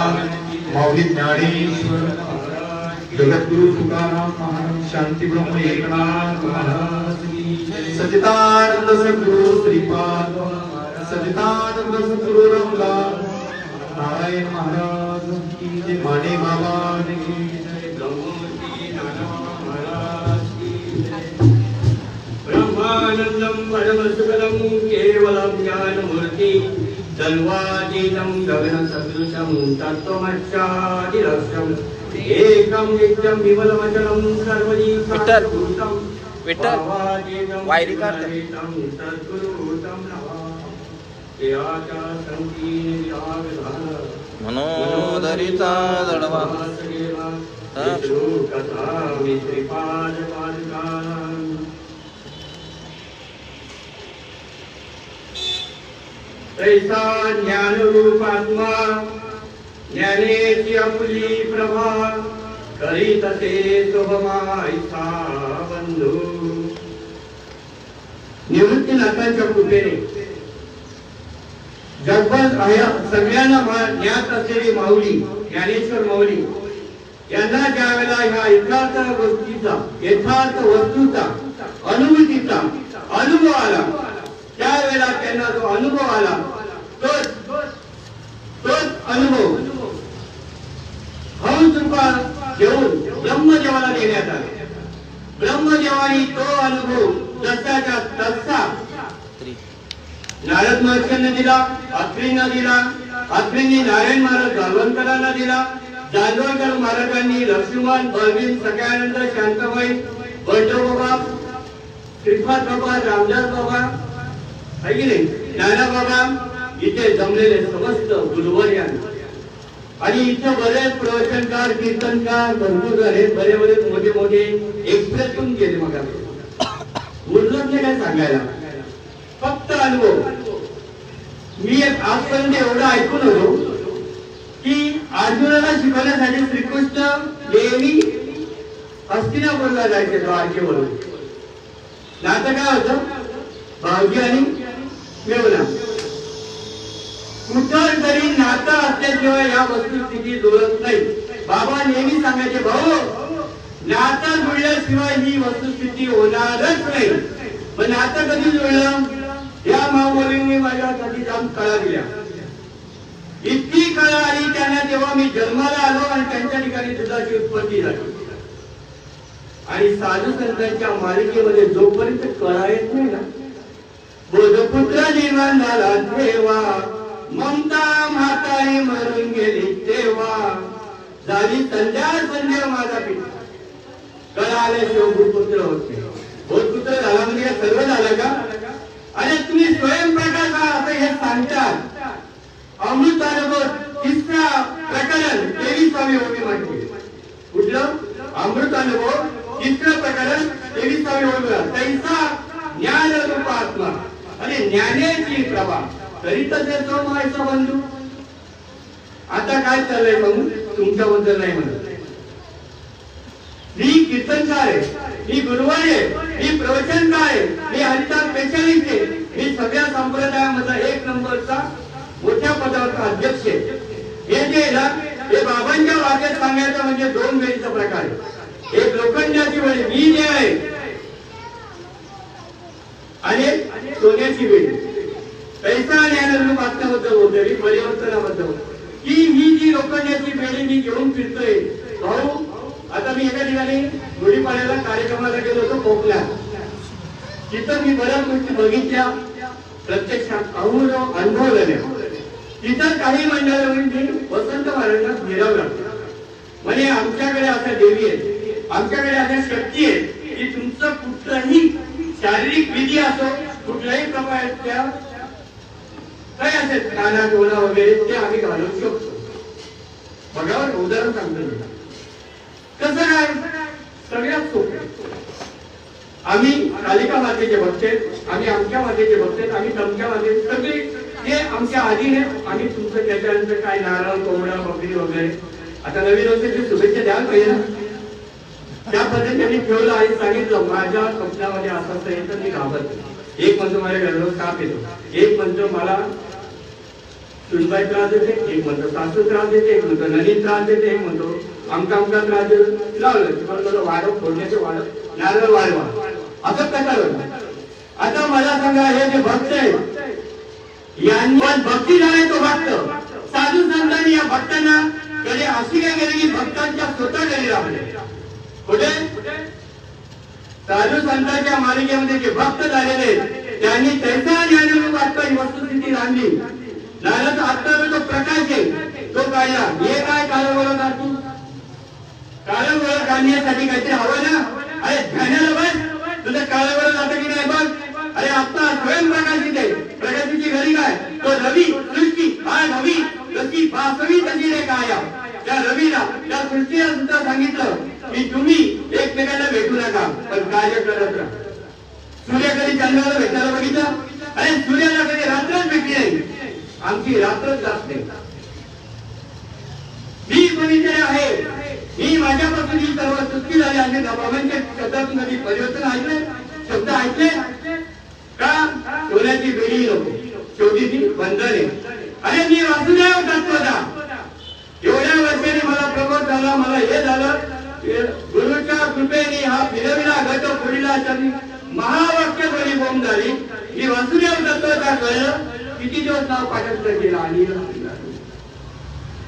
माऊली ज्ञानेश्वर जगद्गुरु तुकाराम महाराज शांती ब्रह्म एकनाथ महाराज सचितानंद सद्गुरु श्रीपाद सचितानंद सद्गुरु रामदास नारायण महाराज जय. माने बाबा की जय. केवलम ज्ञानम सर्वातीतं गगनसदृशं तत्त्वमक्षादिरक्षम् एकं नित्यं विमलमचलं सर्वदी विठ्ठल, साक्षीभूतं विठ्ठल, भावातीतं वायरी काढ. तैसा तैसा ज्ञानरूपात्मा ज्ञानेची आपली प्रभा करीत ते शोभमायचा बंधू निवृत्तीनाथांच्या कृपेने जगभर सगळ्यांना ज्ञात असलेली माऊली ज्ञानेश्वर माऊली यांना ज्या वेळेला ह्या यथार्थ गोष्टीचा यथार्थ वस्तूचा अनुभूतीचा अनुभव आला त्यावेळेला त्यांना जो अनुभव आला तोच तोच अनुभव हंस रूपा घेऊन ब्रह्मदेवाला देण्यात आला. ब्रह्मदेवानी तो अनुभव जसाच्या तसा नारद महर्षींना दिला अत्रींना दिला अत्रींनी नारायण महाराज जालवणकरांना दिला जालवणकर महाराजांनी लक्ष्मण बलवीन सगळ्यानंद शांतबाई बंडो बाबा श्रीपाद बाबा रामदास बाबा आहे की नाही? नाना इथे जमलेले समस्त गुरुवर्यान आणि इथे बरेच प्रवचनकार कीर्तनकार भरपूर हे बरे बरेच मोठे मोठे एक्सप्रेस होऊन गेले मग उरलंच नाही काय सांगायला? फक्त अनुभव. मी एक आजपर्यंत एवढं ऐकून होतो की अर्जुनाला शिकवण्यासाठी श्रीकृष्ण नेहमी हस्तिनापूरला जायचे द्वारकेवरून. नातं काय होतं? भावजी आणि मेवना कुठं तरी नातं असल्याशिवाय या वस्तुस्थिती जुळत नाही बाबा नेहमी सांगायचे भाऊ नातं जुळल्याशिवाय ही वस्तुस्थिती होणारच नाही. पण नातं कधी जुळलं? या माऊलींनी माझ्यासाठी जाम कळा दिल्या. इतकी कळा आली त्यांना जेव्हा मी जन्माला आलो आणि त्यांच्या ठिकाणी दुधाची उत्पत्ती झाली. आणि साधू संतांच्या मालिकेमध्ये जोपर्यंत कळा येत नाही ना बोधपुत्र निर्माण झाला तेव्हा ममता म्हातारी मरून गेली तेव्हा. झाली संध्या संध्या माझा पिता कळाले आल्याशिवाय होते. बोधपुत्र झाला म्हणजे सर्व झालं का? अरे तुम्ही स्वयंप्रकाश आहात असं हे सांगतात. अमृत अनुभव तिसरा प्रकरण तेवीसावी ओळी म्हणते कुठलं? अमृत अनुभव तिसरं प्रकरण तेवीसावी ओळी तैसा ज्ञान रूप आत्मा. आणि ज्ञानेची प्रभा. तरी तर तो मायचा बंधू. आता काय चाललंय मग तुमच्याबद्दल नाही म्हणत. मी कीर्तनकार आहे. मी गुरुवार आहे. मी प्रवचनकार आहे. मी हरिता स्पेशलिस्ट आहे. मी सगळ्या संप्रदायामधला एक नंबरचा मोठ्या पदावरचा अध्यक्ष आहे. हे जे हे बाबांच्या वाक्यात सांगायचं म्हणजे दोन वेळीचा प्रकार आहे. एक लोखंडाची वेळ. मी जे आहे आणि सोन्याची वेळ पैसा ज्ञानरूप आत्म्याबद्दल बोलतोय मी परिवर्तनाबद्दल होतो. की ही जी लोखंडाची वेळी मी घेऊन फिरतोय भाऊ आता मी एका ठिकाणी गुढीपाड्याला कार्यक्रमाला गेलो होतो कोकणात. तिथं मी बऱ्याच गोष्टी बघितल्या. प्रत्यक्षात अनुभव झाले. तिथं काही मंडळ म्हणजे वसंत महाराजांना फिरवलं म्हणजे आमच्याकडे अशा देवी आहेत. आमच्याकडे अशा शक्ती आहेत की तुमचं कुठलंही शारीरिक विधी असो कुठल्याही प्रकारच्या काय असेल काना टोना वगैरे ते आम्ही घालू शकतो. बघा उदाहरण सांगतो कसं काय? सगळ्यात सोपं आम्ही कालिका मातेचे भक्त आम्ही आमच्या मातेचे भक्त आम्ही तमक्या माते सगळे हे आमच्या आधीने आम्ही तुमचं त्याच्यानंतर काय नारळ कोंबडा बकरी वगैरे. आता नवीन वर्षाची शुभेच्छा द्याल पाहिजे ना. त्या पद्धतीने ठेवलं आणि सांगितलं माझ्या स्वप्नामध्ये असं असं येतं मी घाबरतो. एक म्हणतो माझ्या घरावर साप येतो. एक म्हणतो मला सुनबाई त्रास देते एक म्हणतो सासू त्रास देते एक म्हणतो नवीन त्रास देते एक म्हणतो अमका अमका त्रास देतो. लावलं की पण मला वाढव फोडण्याचे वाढव नारळ वाढवा असं कशाला आता मला सांगा हे जे भक्त आहेत यांनी भक्ती झालाय तो भक्त. साधू संतांनी या भक्तांना कधी अशी काय केली की भक्तांच्या स्वतः घरी राहले कुठे? साधू संतांच्या मालिकेमध्ये जे भक्त झालेले त्यांनी त्यांचा ज्ञानरूप आत्ता ही वस्तुस्थिती आणली. नारद आत्ता जो प्रकाश आहे तो काढला. हे काय कारण ओळख आहात तू? कारण बोलत काढण्यासाठी काहीतरी हवं ना? अरे ध्यानाला बस. तुझं काळं ओळख आता की नाही बघ. अरे आता स्वयंप्रकाशित आहे. प्रगतीची घरी काय? तो रवी सृष्टी हा रवी. जशी वासवी तशी रे काय. त्या रवीला त्या सृष्टीला सुद्धा सांगितलं. की तुम्ही एकमेकांना भेटू नका पण कार्य करत राहा. सूर्य कधी चंद्राला भेटायला बघितलं? अरे सूर्याला कधी रात्रच भेटली नाही. आमची रात्रच जात नाही. मी कोणीतरी आहे. मी माझ्यापासून ही सर्व सृष्टी झाली आणि बाबांच्या शब्दातून कधी परिवर्तन ऐकले शब्द ऐकले का? सोन्याची बेडी नको. शेवटी ती बंधने अरे मी वासुदेव तत्वदा एवढ्या वर्षाने मला प्रबोध झाला मला हे झालं. गुरुच्या कृपेने हा फिरविला गट पुढीला महावाक्य बरी बोंब झाली मी वासुदेव दत्ताचा कळ किती दिवस नाव पाठवलं गेला आणि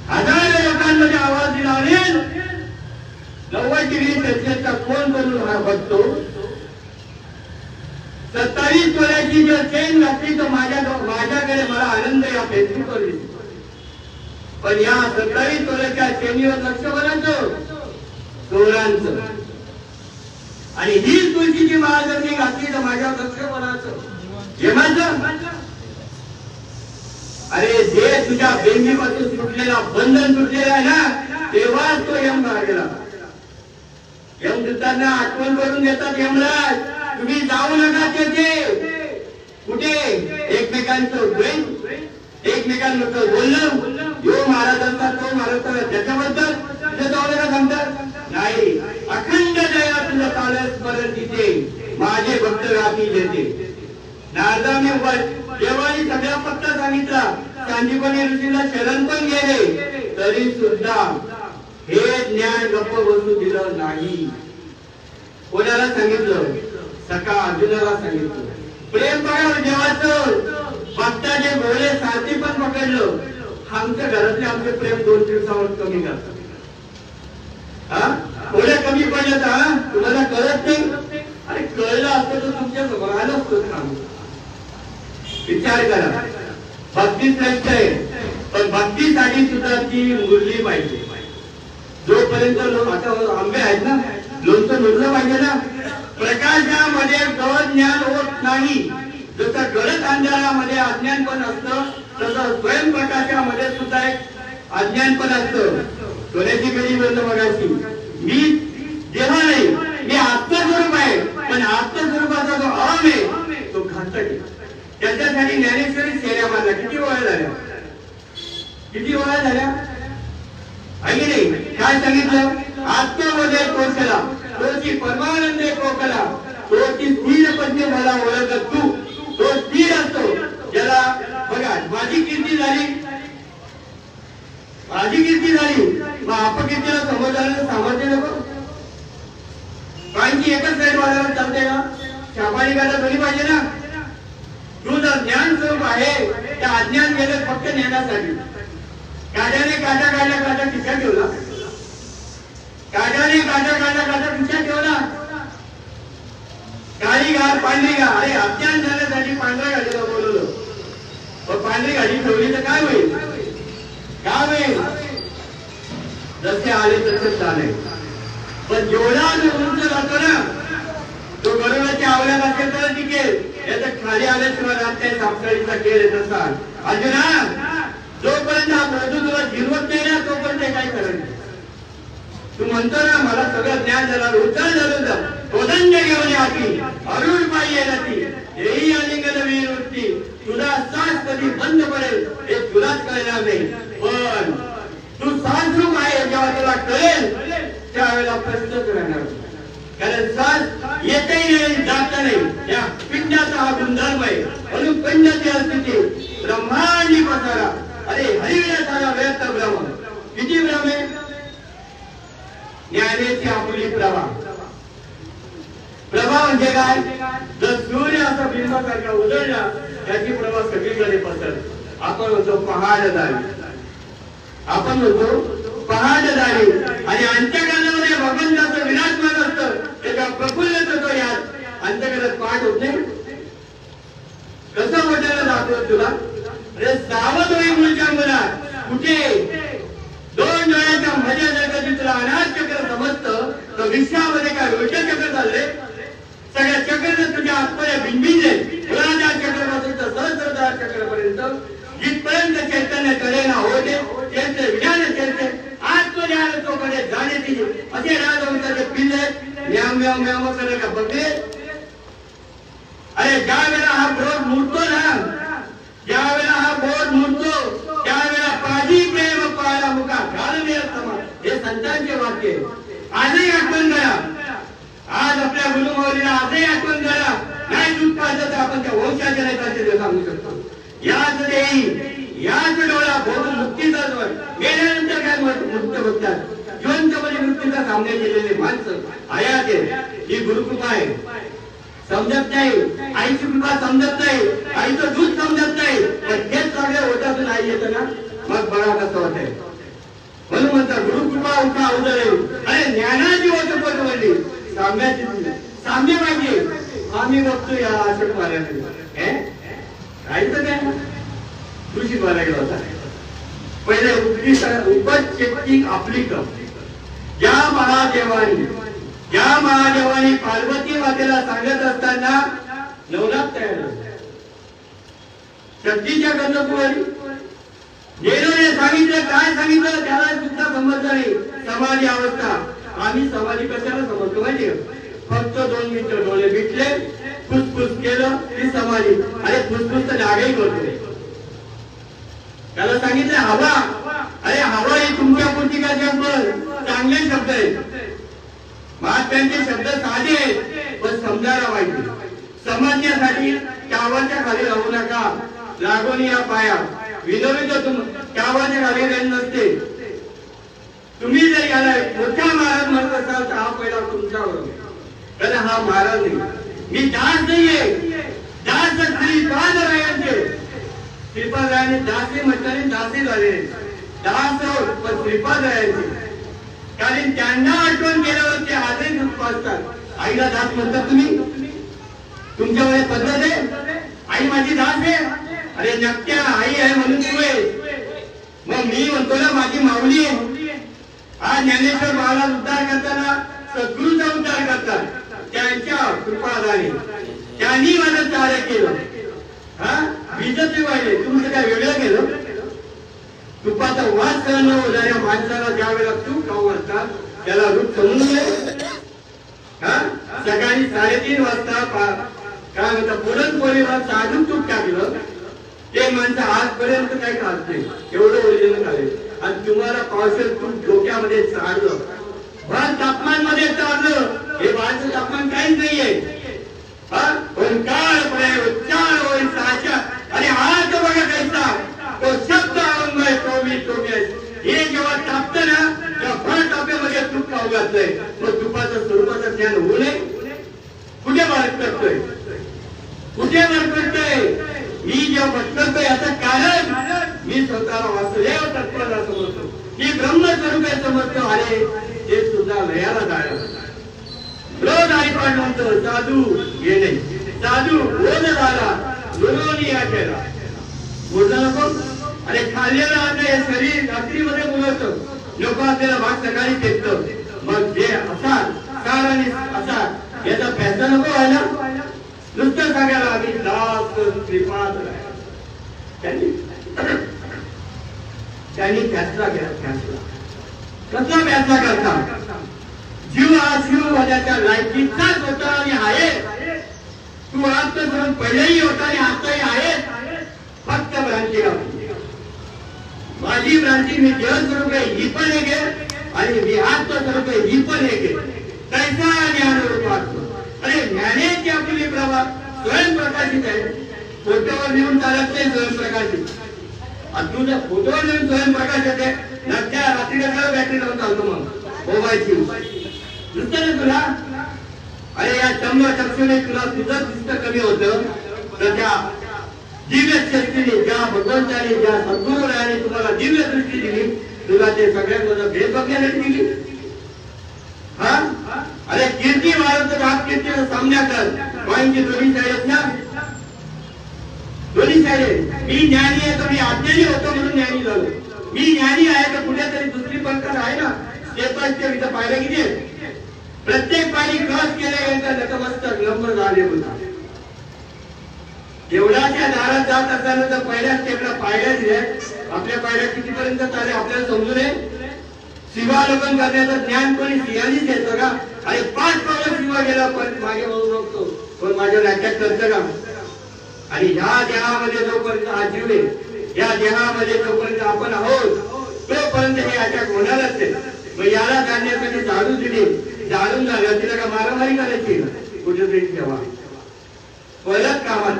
हजारो लोकांमध्ये आवाज दिला अनिल नव्वद डिग्री सेल्सिअसचा कोण करून हा बघतो सत्तावीस तोल्याची जर चेन नसली तर माझ्या माझ्याकडे मला आनंद या फेसबुकवर दिसतो पण या सत्तावीस तोल्याच्या चेनीवर लक्ष बनायचं चोरांचं आणि हीच तुळशीची जी जर घातली तर माझ्या लक्ष जेमाचं अरे जे तुझ्या बेंबीपासून सुटलेला बंधन सुटलेला आहे ना तेव्हाच तो यम गेला. यमदूतांना आठवण करून देतात यमराज तुम्ही जाऊ नका तेथे. कुठे? एकमेकांचं प्रेम. एकमेकांबद्दल बोलणं यो महाराजांचा तो महाराज त्याच्याबद्दल तुझं जाऊ सांगतात. नाही अखंड जया तुझं चालत स्मरण तिथे माझे भक्त गाती देते. नारदाने देवानी सगळा पत्ता सांगितला. चांदीपणी ऋषीला शरण पण गेले. तरी सुद्धा हे ज्ञान गप्प बसू दिलं नाही. कोणाला सांगितलं? सका अर्जुनाला सांगितलं. प्रेम बघा देवाचं. आता जे भोळे साथी पण पकडलो आमच्या घरातले आमचे प्रेम दोन दिवसावर कमी करतात. हा? कमी पडलं तर तुम्हाला कळत नाही? अरे कळलं असतं तर तुमच्यासमोर आलं सांगू विचार करा. भक्ती श्रेष्ठ आहे. पण भक्तीसाठी सुद्धा ती मुरली पाहिजे. जोपर्यंत आता आंबे आहेत ना लोणचं मुरलं पाहिजे ना. प्रकाशामध्ये गळत ज्ञान होत नाही. जसं गळत अंधारामध्ये अज्ञान पण असतं तसं स्वयंप्रकाशा मध्ये सुद्धा एक अज्ञान पण असतं. सोन्याची कधी बोलतो मगाशी मी देह नाही मी आत्मस्वरूप आहे पण आत्मस्वरूपाचा जो अहम आहे तो घातक आहे. त्याच्यासाठी ज्ञानेश्वरी शेऱ्या मारल्या. किती वया झाल्या? किती वया झाल्या? आहे नाही? काय सांगितलं? आत्मामध्ये कोसला तोची परमानंद कोकला तोची स्थिर पद्य मला ओळखत तू. तो स्थिर असतो ज्याला बघा माझी कीर्ती झाली माझी कीर्ती झाली मग अपकीर्तीला समोर जाण्याचं सामर्थ्य नको काहींची एकच साईड बाजारात चालते का शापानी गाडा झाली पाहिजे ना तू जर ज्ञान स्वरूप आहे त्या अज्ञान गेलं फक्त ज्ञानासाठी गाड्याने काटा काढल्या काटा खिशात ठेवला गाड्याने काटा काढल्या काटा खिशात ठेवला काळी गाड पांढरी गाड अरे अज्ञान झाल्यासाठी पांढऱ्या गाडीला बोलवलं पण पांढरी गाडी ठेवली तर काय होईल काय होईल जसे आले तसे चालेल पण जेवढा जो उंच जातो ना तो गरुडाच्या आवल्यात असेल तर टिकेल आले खाली आल्याशिवाय राहते सापसाळीचा खेळ येत असाल अर्जुना जोपर्यंत हा प्रभू तुला जिरवत नाही ना तोपर्यंत हे काय करत नाही. तू म्हणतो ना मला सगळं ज्ञान झालं उत्तर झालं जा कोदंड घेऊन याची अरुण पायी येण्याची हेही अलिंगन वीरवृत्ती तुझा सास कधी बंद पडेल हे तुलाच कळणार नाही. पण तू सासरूप आहे जेव्हा तुला कळेल त्यावेळेला प्रश्नच राहणार कारण साज येतही नाही जाता नाही. या पिंडाचा हा गुणधर्म आहे. म्हणून पिंडाची अस्तिती ब्रह्मांडी पसारा. अरे हरिविना सारा व्यस्त ब्रह्म किती ब्रह्म आहे ज्ञानेची आपली प्रभा. प्रभा म्हणजे काय? जर सूर्य असा बिंबासारखा उजळला त्याची प्रभा सगळीकडे पसरली. आपण होतो पहाडदारी. आपण होतो पहाडदारी. आणि अंत्यकालामध्ये भगवंताचा असतं त्याच्या प्रफुल्लित होतो यात अंत्यकालात पाठ होते. कसं मोठ्याला दाखवत तुला? अरे सावध होई मुलच्या मुला. कुठे? दोन डोळ्याच्या माझ्या जगाची तुला अनाथ चक्र समजतं. तर विश्वामध्ये काय उलट चक्र चालले? सगळ्या चक्र तुझ्या आत्मया बिंबिले मुलाच्या चक्रापासून तर सहस्रदार चक्रापर्यंत. जिथपर्यंत चैतन्य कळेना होते. त्यांचे विज्ञान चलते आत्मज्ञान तो कडे जाणे असे राजवंताचे पिल्ले म्याव म्याव म्याव करे का? बघले अरे ज्या वेळेला हा बोध मुडतो ना ज्या वेळेला हा बोध मुडतो त्यावेळेला पाजी प्रेम पाला मुका घालणे हे संतांचे वाक्य आजही आठवण करा. आज आपल्या गुरुमावलीला आजही आठवण करा. नाही दूध पाहिजे तर आपण त्या वंशाच्या नेत्याचे ते सांगू शकतो. याच देई याच डोळा भोग मुक्तीचा जो गेल्यानंतर काय मुक्त बघतात जिवंतपणे सामने सामना केलेले माणसं आयात आहे ही गुरुकृपा आहे. समजत नाही. आईची कृपा समजत नाही. आईचं दूध समजत नाही. पण हेच सगळे ओटातून आई येत ना? मग बघा कसं होतंय? म्हणून म्हणतात गुरुकृपा उठा उदरे. अरे ज्ञानाची ओट पटवली साम्याची साम्य पाहिजे. आम्ही बघतो या अशोक महाराजांनी काहीच काय ऋषी महाराज होता. पहिले उपज चेकिंग आपली कप ज्या महादेवानी ज्या महादेवानी पार्वती मातेला सांगत असताना नवनाथ तयार शक्तीच्या गंधकुमारी नेहरूने सांगितलं काय सांगितलं? त्याला सुद्धा समजलं नाही. समाधी अवस्था. आम्ही समाधी कशाला समजतो माहिती फक्त दोन मिनिटं डोळे मिटले फुसफुस केलं ती समाधी. अरे फुसफुस तर जागाही करतो त्याला सांगितलं हवा. अरे हवा ही तुमच्या पुरती का शब्द चांगले शब्द आहेत. महात्म्यांचे शब्द साधे आहेत पण समजायला पाहिजे. समजण्यासाठी टावरच्या खाली राहू नका. लागून या पाया. विनोदी तुम टावरच्या खाली राहील नसते. तुम्ही जर याला मोठा महाराज म्हणत असाल तर हा पहिला तुमच्यावर कारण हा महाराज नाही. मी दास नाहीये. दास श्रीपादरायांचे श्रीपादरायांनी दासी म्हटल्याने दासी झाले दास पण श्रीपादरायांचे कारण त्यांना आठवण केल्यावर ते आजही दुःख असतात. आईला दास म्हणतात तुम्ही? तुमच्यामध्ये पद्धत आहे? आई माझी दास आहे? अरे नक्क्या आई आहे म्हणून तू आहे मग मी म्हणतो ना माझी माऊली आहे. हा ज्ञानेश्वर महाराज उद्धार करताना सद्गुरूचा उद्धार करतात. त्यांच्या कृपादाने त्यांनी माझं कार्य केलं हा बीजच वाहिले तुमचं काय वेगळं केलं तुपाचा वास सहन न होणाऱ्या माणसाला ज्या वेळेला तूप खाऊ घालतात त्याला रूप समजून घे हा? सकाळी साडेतीन वाजता काय म्हणतात पुरणपोळीला साधून तूप टाकलं. ते माणसं आजपर्यंत काय खात नाही. एवढं ओरिजिनल झाले आणि तुम्हाला पावसाळ्यात तूप डोक्यामध्ये चाडलं भर तापमानमध्ये चाललं हे बाळचं तापमान काहीच नाहीये. पण काळ प्रयोग चार वय सहाशा आणि आज बघा कैसा? तो ताप्यामध्ये तूप खाऊ घातलंय. मग तुपाचं स्वरूपाचं ज्ञान होऊ नये. कुठे मार्ग करतोय? कुठे मार्ग करतोय? मी जेव्हा भटकतोय याचं कारण मी स्वतःला वासुदेव तत्वाला समजतो मी ब्रह्मस्वरूप आहे समजतो अरे ते सुद्धा लयाला जायला रोज आई म्हणतो साधू येणे. साधू रोज झाला. गुरुनी या केला बोललं नको. अरे खाल्लेलं आता हे शरीर रात्रीमध्ये बोलवतं लोक आपल्याला भाग सकाळी पेटत मग जे असाल सार आणि असाल याचा पैसा नको व्हायला. नुसतं सांगायला आम्ही दास श्रीपाद त्यांनी त्यांनी फॅसला केला फॅसला. कसला फॅसला करता? जीव हा शिव वजाच्या लायकीचाच होता आणि आहे. तू आज तर पहिलेही होता आणि आताही आहे. फक्त भ्रांती गावली माझी ब्रांची मी देव स्वरूप आहे ही पण एक आहे आणि मी आत्म स्वरूप आहे ही पण एक आहे. कैसा ज्ञान रूप आत्मा? अरे ज्ञानेची आपली प्रभा स्वयंप्रकाशित आहे. फोटोवर नेऊन चालत नाही स्वयंप्रकाशित आणि तुझ्या फोटोवर नेऊन स्वयंप्रकाश येते नसत्या रात्री कशाला बॅटरी लावून चालतो मग. मोबाईलची. नुसतं ना तुला? अरे या शंभर चक्षुने तुला तुझं दिसतं कमी होतं. तर त्या दिव्य शक्तीने ज्या भगवंताने ज्या सद्गुरुरायाने तुम्हाला दिव्य दृष्टी दिली, तुला ते सगळ्यांमध्ये भेद बघण्यासाठी दिली. हा? अरे कीर्ती महाराज बाप कीर्तीचा सामना कर. कॉईनची दोन्ही आहेत ना? दोन्ही आहेत. मी ज्ञानी आहे तर मी अज्ञानी होतो म्हणून ज्ञानी झालो. मी ज्ञानी आहे तर कुठेतरी दुसरी पंथर आहे ना? बाय स्टेप इथं पाहिलं किती? प्रत्येक पाणी क्रॉस केल्यानंतर नतमस्तक नम्र झाले होता एवढ्याच्या दारात जात असताना तर पहिल्या स्टेपला पायऱ्या दिल्या. आपल्या पायऱ्या कितीपर्यंत चालले आपल्याला समजू नये. शिवालोकन करण्याचं ज्ञान कोणी सिंहानीच देतं का? आणि पाच पावलं शिवा गेला पण मागे बघू शकतो. पण माझ्या राज्यात करतं का? आणि ह्या देहामध्ये जोपर्यंत हा जीव आहे या देहामध्ये जोपर्यंत आपण आहोत तोपर्यंत हे अटॅक होणारच आहे मग याला जाण्यासाठी झाडू दिली. जाळून झालं तिला का मारामारी करायची? कुठेतरी ठेवा. परत कामात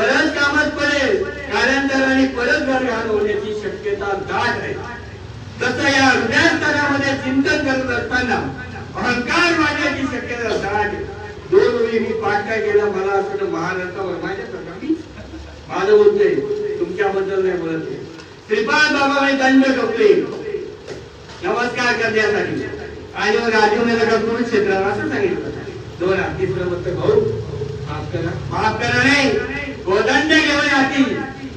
परत कामात पडेल. कालांतराने परत घर घाल होण्याची शक्यता दाट आहे. तसं या हृदयस्थानामध्ये चिंतन करत असताना अहंकार वाढण्याची शक्यता दाट दोन वेळी मी पाठ काय केला? मला असं वाटलं महाराष्ट्रावर माझ्या मी माझं बोलतोय तुमच्याबद्दल नाही बोलत श्रीपाद बाबा मी दंड ठोकले. नमस्कार करण्यासाठी. आणि मग राजीवने लगा असं सांगितलं. दोन तिसरं म्हणतं भाऊ माफ करा. माफ करा नाही. गोदंड घेऊन हाती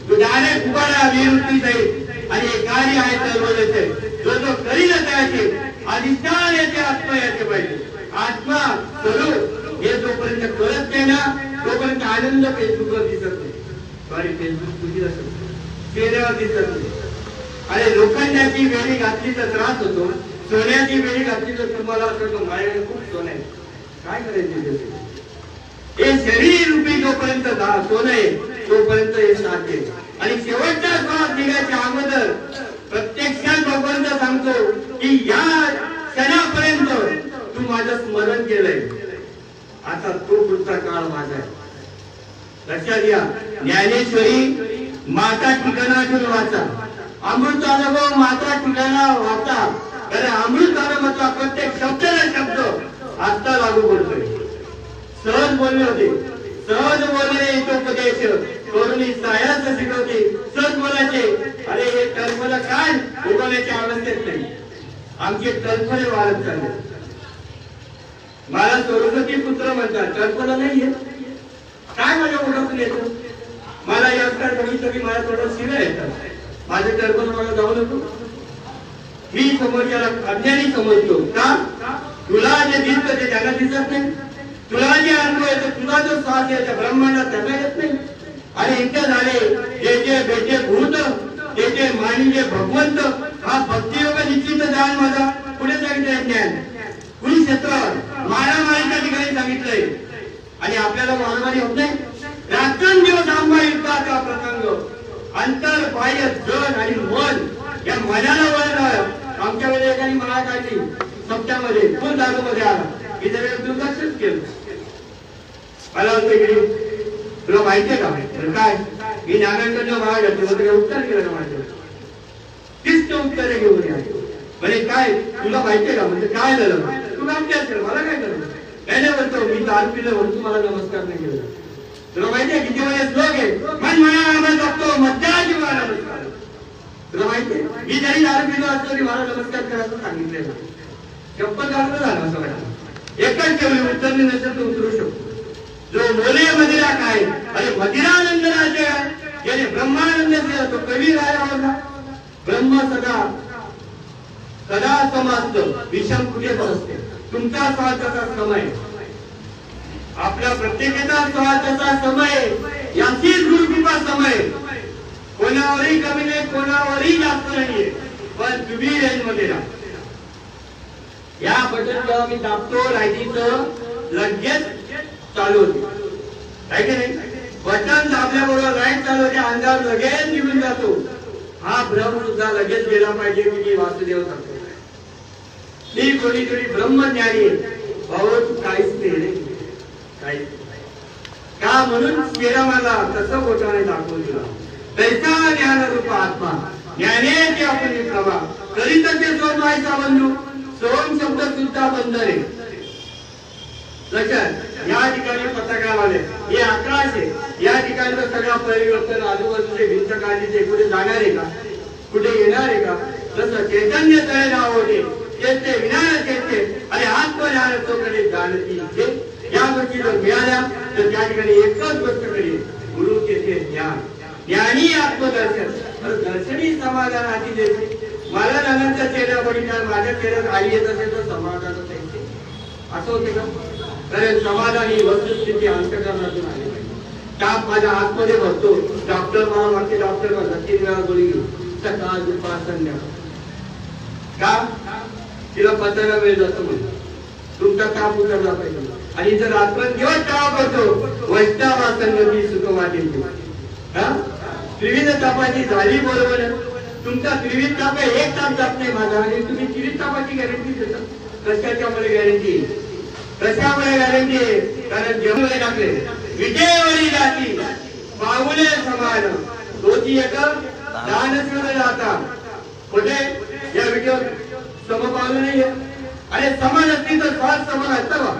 तुझ्याने डायरेक्ट उभारा विरुद्धी जाईल आणि एक कार्य आहे तर येते जो तो करील त्याचे अधिष्ठान येते आत्मा याचे पाहिजे. आत्मा स्वरूप हे जोपर्यंत कळत नाही ना तोपर्यंत आनंद फेसबुकवर दिसत नाही. सॉरी फेसबुक तुझी असेल. चेहऱ्यावर दिसत नाही. अरे लोखंडाची वेळी घातली तर त्रास होतो. सोन्याची वेळी घातली तर तुम्हाला असं तो माझ्याकडे खूप सोनं आहे काय करायचे हे शरीर जोपर्यंत धा- सोनं तोपर्यंत हे साध्य आणि शेवटच्या श्वास निघायच्या अगोदर प्रत्यक्षात भगवंत सांगतो की या क्षणापर्यंत तू माझं स्मरण केलंय. आता तो पुढचा काळ माझा आहे. लक्षात घ्या ज्ञानेश्वरी माता ठिकाणातून वाचा. अमृत अनुभव माता ठिकाणा वाचा. कारण अमृत अनुभवाचा प्रत्येक शब्द ना शब्द आता लागू पडतोय. सहज बोलले होते. सहज बोलणे उपदेश करून सायास शिकवते. सहज अरे हे कल्पना काय उगवण्याची आवश्यक नाही. आमचे कल्पने वाढत चालले. मला सरस्वती पुत्र म्हणतात कल्पना नाहीये काय माझ्या ओळखून येतं? मला यात्रा बघितलं की मला थोडं शिव्या येतात. माझे कल्पना मला जाऊ नको. मी समोरच्याला अज्ञानी समजतो. का? तुला जे दिसतं ते त्याला दिसत नाही. तुला जे अनुभव येतो. तुला जो श्वास येतो. ब्रह्मांडात त्याला येत नाही. आणि इतके झाले जे जे बेटे भूत ते जे मानी जे भगवंत हा भक्तियोग निश्चित ज्ञान माझा. पुढे सांगितलंय ज्ञान? कुणी क्षेत्र मारामारीच्या ठिकाणी सांगितलंय? आणि आपल्याला मारामारी होत नाही? रात्रंदिवस आंबा युद्धाचा प्रसंग. अंतर बाह्य जन आणि मन या मनाला वळलं आमच्या वेळी एकाने माळा काढली सप्त्यामध्ये फुल दारू आला. इथे वेळ दुर्लक्षच केलं. मला म्हणतो इकडे तुला माहितीये का तर काय? मी नागांकडनं माळा घातली तुला उत्तर केलं का माझ्यावर तीच ते उत्तरे घेऊन या. म्हणजे काय? तुला माहितीये का? म्हणजे काय झालं तू काम असेल मला काय करायचं काय नाही म्हणतो मी दारू पिलं म्हणून तुम्हाला नमस्कार नाही केला. तुला माहितीये किती वेळेस श्लोक आहे मन म्हणा आम्हाला मध्याची मला नमस्कार. तुला माहितीये मी जरी दारू पिलो असतो तरी मला नमस्कार करायचं सांगितलेलं चप्पल झालं असं वाटतं. एकच ठेवली उतरली नसेल तर उतरू शकतो. बोले मदिरा काय? अरे मदिरानंद राजा. याने ब्रह्मानंद दिला तो कवी राया होता. ब्रह्म सदा सदा समस्त विषम कुठेच असते तुमचा स्वार्थाचा समय. आपल्या प्रत्येकाचा स्वार्थाचा समय. याची गुरुकृपा समय. कोणावरही कमी नाही कोणावरही जास्त नाहीये. पण तुम्ही रेंजमध्ये राहा. या बटन जेव्हा मी दाबतो लाईटीचं लगेच चालू होते. आहे की नाही बटन दाबल्याबरोबर लाइट चालू होते अंधार लगेच निघून जातो. हा भ्रम सुद्धा लगेच गेला पाहिजे मी वासुदेव सांगतो मी कोणीतरी ब्रह्मज्ञानी भाऊ काहीच नाही काहीच का म्हणून गेला मला तसं बोटाने दाखवून दिला. तैसा ज्ञान रूप आत्मा. ज्ञानेची आपण प्रभा. तरी तर ते सोम व्हायचा बंधू सोम शब्द सुद्धा बंधन आहे. लक्षात? या ठिकाणी पताका लावले हे अकराशे या ठिकाणी सगळं परिवर्तन आजूबाजूचे भिंत काढली ते कुठे जाणार आहे का? कुठे येणार आहे का? जसं चैतन्य तळे नाव होते ते विनायक येते आणि आत्मज्ञान जाणती इथे. या गोष्टी जर मिळाल्या तर त्या ठिकाणी एकच गोष्ट करेल गुरु तेथे ज्ञान. ज्ञानी आत्मदर्शन. तर दर्शनी समाधान आधी देते. मला नानांचा चेहऱ्या बघितला माझ्या चेहऱ्यात आई येत असेल तर समाधान असं होते का? अरे समाधान ही वस्तुस्थिती अंतकरणातून आली ताप माझ्या आतमध्ये भरतो. डॉक्टर मला म्हणते डॉक्टर मला तीन वेळा गोळी घेऊ सकाळ दुपार संध्याकाळ का? तिला पचायला वेळ जातो म्हणजे तुमचा ताप उतरला पाहिजे. आणि जर आपण दिवस ताप करतो वैष्णवा संगती सुख वाटेल हा? त्रिविध तापाची झाली बरोबर. आहे. तुमचा त्रिविध ताप एक ताप जात नाही माझा. आणि तुम्ही त्रिविध तापाची गॅरंटी देता. कशाच्यामुळे गॅरंटी कशामुळे की कारण जेवढे टाकले विजयवरी जाती पाहुले समान दोची एक दानशूर जाता. कुठे या व्हिडिओ समपावलं नाहीये आणि समान असतील तर श्वास समान असतं का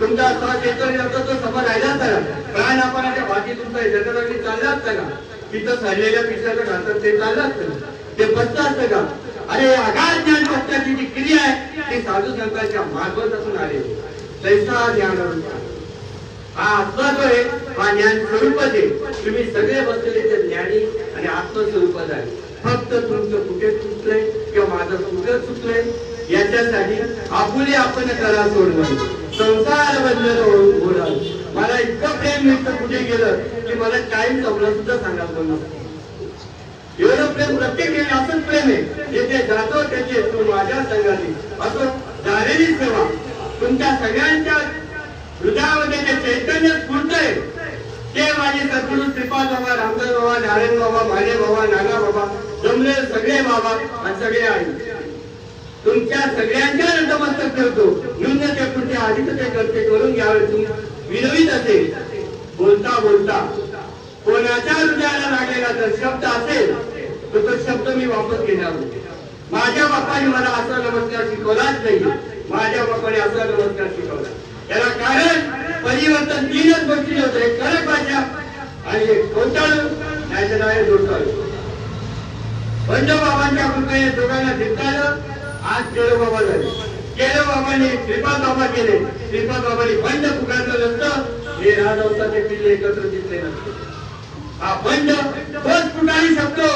तुमचा श्वास येतो आणि तो समान राहिला असता का प्राण अपनाच्या भाजी तुमचा जगदागली चालला असता का तिथं सडलेल्या पिसाचं घातात ते चाललं असतं का? ते बसत असतं का? अरे आघात ज्ञान पक्षाची जी क्रिया आहे ती साधू संतांच्या मार्फत असून आले. त्यांचा ज्ञान हा आत्मा जो आहे हा ज्ञान स्वरूपच आहे. तुम्ही सगळे बसलेले ते ज्ञानी आणि आत्मस्वरूपच आहे फक्त तुमचं कुठे चुकलंय किंवा माझं कुठे चुकलंय याच्यासाठी आपुले आपण करा सोडवं संसार बदललं बोलाल मला इतकं प्रेम मिळतं कुठे गेलं की मला टाइम संपला सुद्धा सांगायला बोलणार एवढं प्रेम प्रत्येक वेळी असंच प्रेम आहे. जेथे जातो त्याचे माझ्या संघाने. असं झालेली सेवा. तुमच्या सगळ्यांच्या हृदयामध्ये जे चैतन्य स्फुरतंय ते माझे सद्गुरु श्रीपाद बाबा रामदास बाबा नारायण बाबा माने बाबा नाना बाबा जमले सगळे बाबा आणि सगळे आई. तुमच्या सगळ्यांच्या नतमस्तक ठेवतो न्यून ते पुढचे आधीच ते करते करून घ्यावे तुम्ही विनवीत असेल. बोलता बोलता. कोणाच्या हृदयाला लागलेला जर शब्द असेल तर तो शब्द मी वापस घेणार नाही. माझ्या बापाने मला असा नमस्कार शिकवलाच नाही माझ्या बापाने असा नमस्कार शिकवला. याला कारण परिवर्तन तीनच गोष्टी होते एक कडक भाषा आणि एक कोणताळू नाहीतर आहे जोडताळू पंचबाबांच्या कृपेने दोघांना जिंकलं आज केळोबाबा झाले. केळोबाबांनी श्रीपाद बाबा केले. श्रीपाद बाबांनी बंड पुकारलं नसतं. हे राजवता ते पिल्ले एकत्र जिंकले नसते. हा बंड तोच पुढारी शकतो.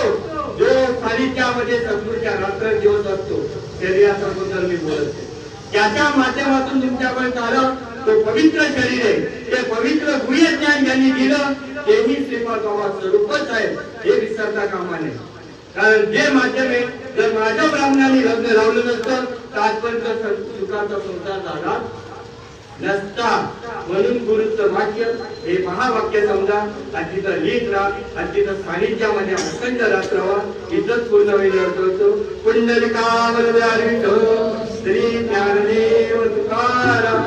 जो सानिध्यामध्ये सद्गुरूच्या रात्र दिवस असतो शरीराबद्दल मी बोलत आहे. त्याच्या माध्यमातून तुमच्यापर्यंत आलं तो पवित्र शरीर आहे ते पवित्र गुह्य ज्ञान ज्यांनी दिलं तेही श्रीपाद बाबा स्वरूपच आहे हे विसरता कामा नये. कारण जे माध्यम आहे जर माझ्या ब्राह्मणाने लग्न लावलं नसतं तर आजपर्यंत सुखाचा संसार झाला. नसता म्हणून गुरुचं वाक्य हे महावाक्य समजा आणि तिथं लिहित राहा आणि तिथं सानिध्यामध्ये अखंड राहत राहा इथंच पूर्ण वेळ अर्थ पुंडलिका श्री ज्ञानदेव तुकाराम